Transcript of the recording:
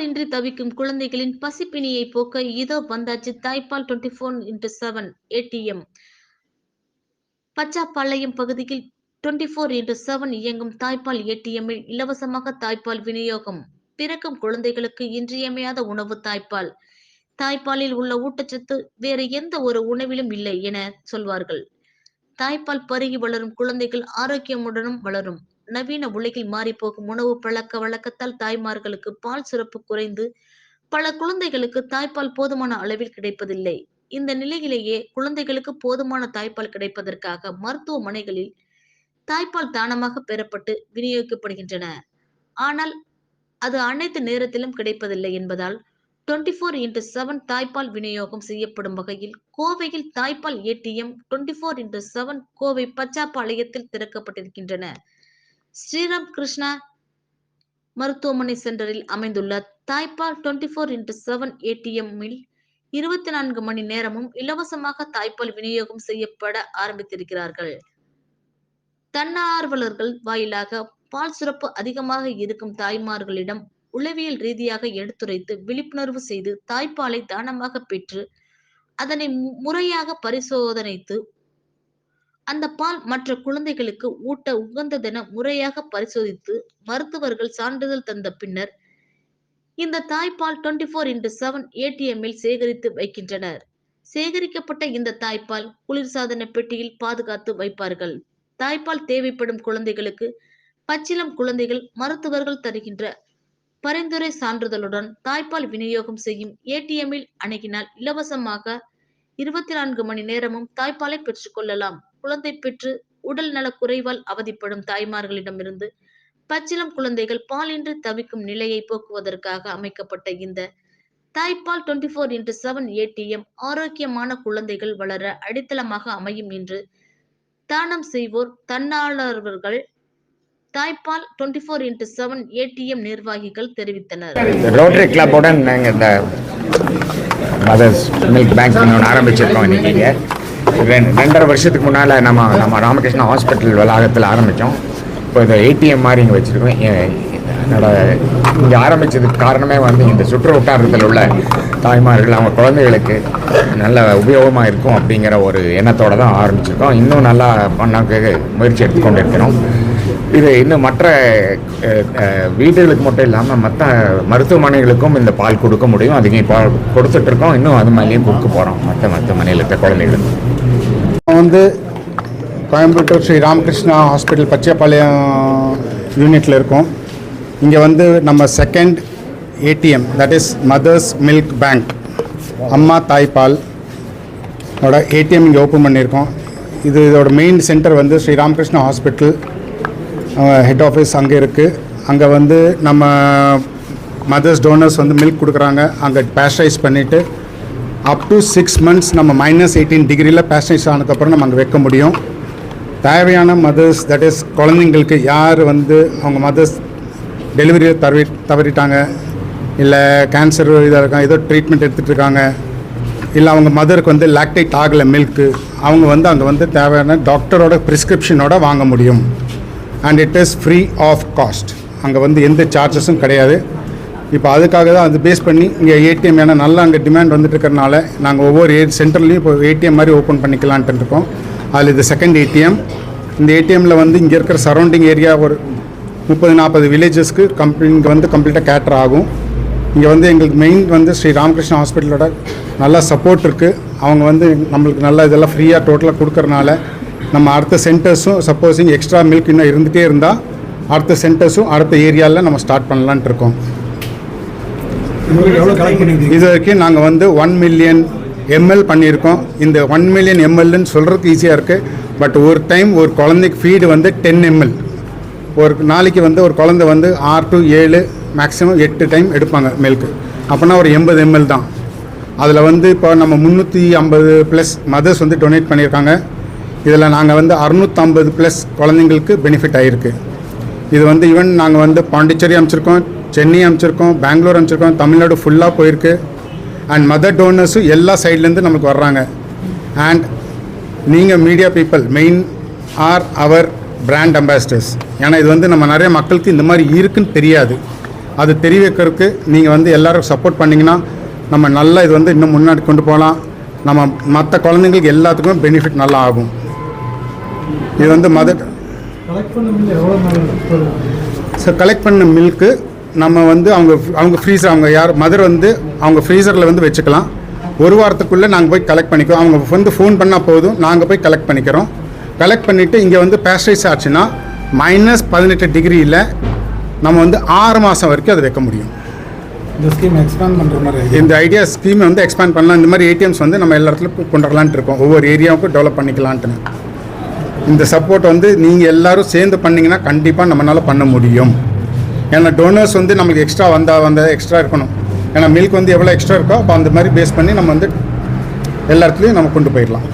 தாய்ப்பாலின்றி தவிக்கும் குழந்தைகளின் பசிப்பினியை போக்க இதோ வந்தாச்சு தாய்ப்பால் twenty four into seven ATM Pachapalayam பகுதியில் டுவெண்ட்டி ஃபோர் இன்ட்டு செவன் இயங்கும் தாய்ப்பால் ஏடிஎம்மில் இலவசமாக தாய்ப்பால் விநியோகம். பிறக்கும் குழந்தைகளுக்கு இன்றியமையாத உணவு தாய்ப்பால். தாய்ப்பாலில் உள்ள ஊட்டச்சத்து வேறு எந்த ஒரு உணவிலும் இல்லை என சொல்வார்கள். தாய்ப்பால் பருகி வளரும் குழந்தைகள் ஆரோக்கியமுடனும் வளரும். நவீன உலகில் மாறிப்போகும் உணவு பழக்க வழக்கத்தால் தாய்மார்களுக்கு பால் சுரப்பு குறைந்து பல குழந்தைகளுக்கு தாய்ப்பால் போதுமான அளவில் கிடைப்பதில்லை. இந்த நிலையிலேயே குழந்தைகளுக்கு போதுமான தாய்ப்பால் கிடைப்பதற்காக மருத்துவமனைகளில் தாய்ப்பால் தானமாக பெறப்பட்டு விநியோகிக்கப்படுகின்றன. ஆனால் அது அனைத்து நேரத்திலும் கிடைப்பதில்லை என்பதால் டுவெண்ட்டி ஃபோர் இன்ட்டு செவன் தாய்ப்பால் விநியோகம் செய்யப்படும் வகையில் கோவையில் தாய்ப்பால் ATM twenty four into seven Kovai பச்சாப்பாளையத்தில் திறக்கப்பட்டிருக்கின்றன. ஸ்ரீராம் கிருஷ்ணா மருத்துவமனை சென்டரில் அமைந்துள்ள தாய்ப்பால் டுவெண்ட்டி ஃபோர் இன்டூ செவன் ஏடிஎம்மில் இருபத்தி நான்கு மணி நேரமும் இலவசமாக தாய்ப்பால் விநியோகம் செய்யப்பட ஆரம்பித்திருக்கிறார்கள். தன்னார்வலர்கள் வாயிலாக பால் சுரப்பு அதிகமாக இருக்கும் தாய்மார்களிடம் உளவியல் ரீதியாக எடுத்துரைத்து விழிப்புணர்வு செய்து தாய்ப்பாலை தானமாக பெற்று அதனை முறையாக பரிசோதனைத்து அந்த பால் மற்ற குழந்தைகளுக்கு ஊட்ட உகந்ததென முறையாக பரிசோதித்து மருத்துவர்கள் சான்றிதழ் தந்த பின்னர் இந்த தாய்ப்பால் டுவெண்ட்டி ஃபோர் இன்டு செவன் ஏடிஎம்மில் சேகரித்து வைக்கின்றனர். சேகரிக்கப்பட்ட இந்த தாய்ப்பால் குளிர்சாதன பெட்டியில் பாதுகாத்து வைப்பார்கள். தாய்ப்பால் தேவைப்படும் குழந்தைகளுக்கு பச்சிலம் குழந்தைகள் மருத்துவர்கள் தருகின்ற பரிந்துரை சான்றிதழுடன் தாய்ப்பால் விநியோகம் செய்யும் ஏடிஎம்மில் அணுகினால் இலவசமாக இருபத்தி நான்கு மணி நேரமும் தாய்ப்பாலை பெற்றுக்கொள்ளலாம் குழந்தை பெற்று உடல் நலக்குறைவால் அவதிப்படும் தாய்மார்களிடமிருந்து பச்சிலம் குழந்தைகள் பாலின்றி தவிக்கும் நிலையை போக்குவதற்காக அமைக்கப்பட்ட இந்த தாய்ப்பால் twenty four into seven ATM ஆரோக்கியமான குழந்தைகள் வளர அடித்தளமாக அமையும் என்று தானம் செய்வோர் தன்னார்வலர்கள் தாய்ப்பால் twenty four into seven ATM நிர்வாகிகள் தெரிவித்தனர். ரோட்டரி கிளப்புடன் நாங்கள் இந்த மதர்ஸ் மில்க் பேங்க் ஆரம்பிச்சிருக்கோம் இன்னைக்கு. ரெண்டு ரெண்டரை வருஷத்துக்கு முன்னால் நம்ம நம்ம ராமகிருஷ்ணா ஹாஸ்பிட்டல் வளாகத்தில் ஆரம்பித்தோம் இப்போ இந்த ஏடிஎம் மாதிரி இங்கே வச்சுருக்கோம். என்னோட இங்கே ஆரம்பித்ததுக்கு காரணமே வந்து இந்த சுற்று வட்டாரத்தில் உள்ள தாய்மார்கள் அவங்க குழந்தைகளுக்கு நல்ல உபயோகமாக இருக்கும் அப்படிங்கிற ஒரு எண்ணத்தோடு தான் ஆரம்பிச்சிருக்கோம். இன்னும் நல்லா பண்ணக்கு முயற்சி எடுத்துக்கொண்டு இருக்கிறோம் இது இன்னும் மற்ற வீடுகளுக்கு மட்டும் இல்லாமல் மற்ற மருத்துவமனைகளுக்கும் இந்த பால் கொடுக்க முடியும். அதுக்கு பால் கொடுத்துட்ருக்கோம் இன்னும் அது மாதிரியும் கொடுக்க போகிறோம் மற்ற மருத்துவமனையில் இருக்க குழந்தைகளுக்கு. வந்து கோயம்புத்தூர் ஸ்ரீ ராமகிருஷ்ணா ஹாஸ்பிட்டல் பச்சைப்பாளையம் யூனிட்டில் இருக்கோம். இங்கே வந்து நம்ம second ATM that is mother's milk bank அம்மா தாய்ப்பால் ஓட ஏடிஎம் இங்கே ஓப்பன் பண்ணியிருக்கோம். இது இதோட மெயின் சென்டர் வந்து Sri Ramakrishna hospital head office அங்கே இருக்குது அங்கே வந்து நம்ம மதர்ஸ் டோனர்ஸ் வந்து மில்க் கொடுக்குறாங்க. அங்கே பேஸ்டரைஸ் பண்ணிவிட்டு அப் டு சிக்ஸ் மந்த்ஸ் நம்ம மைனஸ் எயிட்டீன் டிகிரியில் பேஸ்டரைஸ் ஆனதுக்கப்புறம் நம்ம அங்கே வைக்க முடியும். தேவையான மதர்ஸ் தட் இஸ் குழந்தைங்களுக்கு யார் வந்து அவங்க மதர்ஸ் டெலிவரியை தவறி தவறிட்டாங்க இல்லை கேன்சர் இதாக இருக்காங்க ஏதோ ட்ரீட்மெண்ட் எடுத்துகிட்டு இருக்காங்க இல்லை அவங்க மதருக்கு வந்து லாக்டேட் ஆகலை மில்க்கு அவங்க வந்து அங்கே வந்து தேவையான டாக்டரோட ப்ரிஸ்கிரிப்ஷனோட வாங்க முடியும். And it is free of cost அங்கே வந்து எந்த சார்ஜஸும் கிடையாது. இப்போ அதுக்காக தான் அது பேஸ் பண்ணி இங்கே ஏடிஎம் ஏன்னா நல்லா அங்கே டிமாண்ட் வந்துட்டு இருக்கிறனால நாங்கள் ஒவ்வொரு ஏ சென்டர்லேயும் இப்போ ஏடிஎம் மாதிரி ஓப்பன் பண்ணிக்கலான்ட்டு இருக்கோம். அதில் இது செகண்ட் ஏடிஎம் இந்த ஏடிஎம்மில் வந்து இங்கே இருக்கிற சரௌண்டிங் ஏரியா ஒரு முப்பது நாற்பது வில்லேஜஸ்க்கு கம்ப்ளீ இங்கே வந்து கம்ப்ளீட்டாக கேட்டர் ஆகும். இங்கே வந்து எங்களுக்கு மெயின் வந்து ஸ்ரீ ராமகிருஷ்ணா ஹாஸ்பிட்டலோட நல்லா சப்போர்ட் இருக்குது அவங்க வந்து நம்மளுக்கு நல்லா இதெல்லாம் ஃப்ரீயாக டோட்டலாக கொடுக்கறனால நம்ம அடுத்த சென்டர்ஸும் சப்போஸிங் எக்ஸ்ட்ரா மில்க் இன்னும் இருந்துகிட்டே இருந்தால் அடுத்த சென்டர்ஸும் அடுத்த ஏரியாவில் நம்ம ஸ்டார்ட் பண்ணலான்ட்டு இருக்கோம். எவ்வளோ இது வரைக்கும் நாங்கள் வந்து ஒன் மில்லியன் எம்எல் பண்ணியிருக்கோம். இந்த ஒன் மில்லியன் எம்எல்னு சொல்கிறதுக்கு ஈஸியாக இருக்குது பட் ஒரு டைம் ஒரு குழந்தைக்கு ஃபீடு வந்து டென் எம்எல் ஒரு நாளைக்கு வந்து ஒரு குழந்தை வந்து ஆறு டு ஏழு மேக்ஸிமம் எட்டு டைம் எடுப்பாங்க மில்க்கு அப்போனா ஒரு எண்பது எம்எல் தான். அதில் வந்து இப்போ நம்ம முந்நூற்றி ஐம்பது ப்ளஸ் மதர்ஸ் வந்து டொனேட் பண்ணியிருக்காங்க. இதில் நாங்கள் வந்து அறுநூற்றம்பது ப்ளஸ் குழந்தைங்களுக்கு பெனிஃபிட் ஆகிருக்கு இது வந்து ஈவன் நாங்கள் வந்து பாண்டிச்சேரி அமைச்சிருக்கோம் சென்னை அமைச்சிருக்கோம் பெங்களூர் அமைச்சிருக்கோம் தமிழ்நாடு ஃபுல்லாக போயிருக்கு. அண்ட் மதர் டோனர்ஸும் எல்லா சைட்லேருந்து நமக்கு வர்றாங்க. அண்ட் நீங்கள் media people main are our brand ambassadors ஏன்னா இது வந்து நம்ம நிறைய மக்களுக்கு இந்த மாதிரி இருக்குன்னு தெரியாது. அது தெரிவிக்கிறதுக்கு நீங்கள் வந்து எல்லாரும் சப்போர்ட் பண்ணிங்கன்னா நம்ம நல்லா இது வந்து இன்னும் முன்னாடி கொண்டு போகலாம். நம்ம மற்ற குழந்தைங்களுக்கு எல்லாத்துக்கும் பெனிஃபிட் நல்லா ஆகும். இது வந்து மதர் ஸோ கலெக்ட் பண்ண மில்க்கு நம்ம வந்து அவங்க அவங்க ஃப்ரீசர் அவங்க யார் மதர் வந்து அவங்க ஃப்ரீசரில் வந்து வச்சுக்கலாம். ஒரு வாரத்துக்குள்ளே நாங்கள் போய் கலெக்ட் பண்ணிக்கிறோம். அவங்க வந்து ஃபோன் பண்ணால் போதும். நாங்கள் போய் கலெக்ட் பண்ணிக்கிறோம். கலெக்ட் பண்ணிவிட்டு இங்கே வந்து பேஸ்டரைஸ் ஆச்சுன்னா மைனஸ் பதினெட்டு டிகிரியில் நம்ம வந்து ஆறு மாதம் வரைக்கும் அதை வைக்க முடியும். இந்த ஸ்கீம் எக்ஸ்பேண்ட் பண்ணுற மாதிரி இந்த ஐடியா ஸ்கீமை வந்து எக்ஸ்பேண்ட் பண்ணலாம். இந்த மாதிரி ஏடிஎம்ஸ் வந்து நம்ம எல்லா இடத்துலையும் கொண்டு வரலான்ட்டு இருக்கோம். ஒவ்வொரு ஏரியாவுக்கும் டெவலப் பண்ணிக்கலான்ட்டு இந்த சப்போர்ட் வந்து நீங்கள் எல்லாரும் சேர்ந்து பண்ணீங்கன்னா கண்டிப்பாக நம்மளால் பண்ண முடியும். ஏன்னா டோனர்ஸ் வந்து நமக்கு எக்ஸ்ட்ரா வந்தால் வந்தால் எக்ஸ்ட்ரா இருக்கணும். ஏன்னா மில்க் வந்து எவ்வளோ எக்ஸ்ட்ரா இருக்கோ அப்போ அந்த மாதிரி பேஸ் பண்ணி நம்ம வந்து எல்லா இடத்துலையும் நம்ம கொண்டு போயிடலாம்.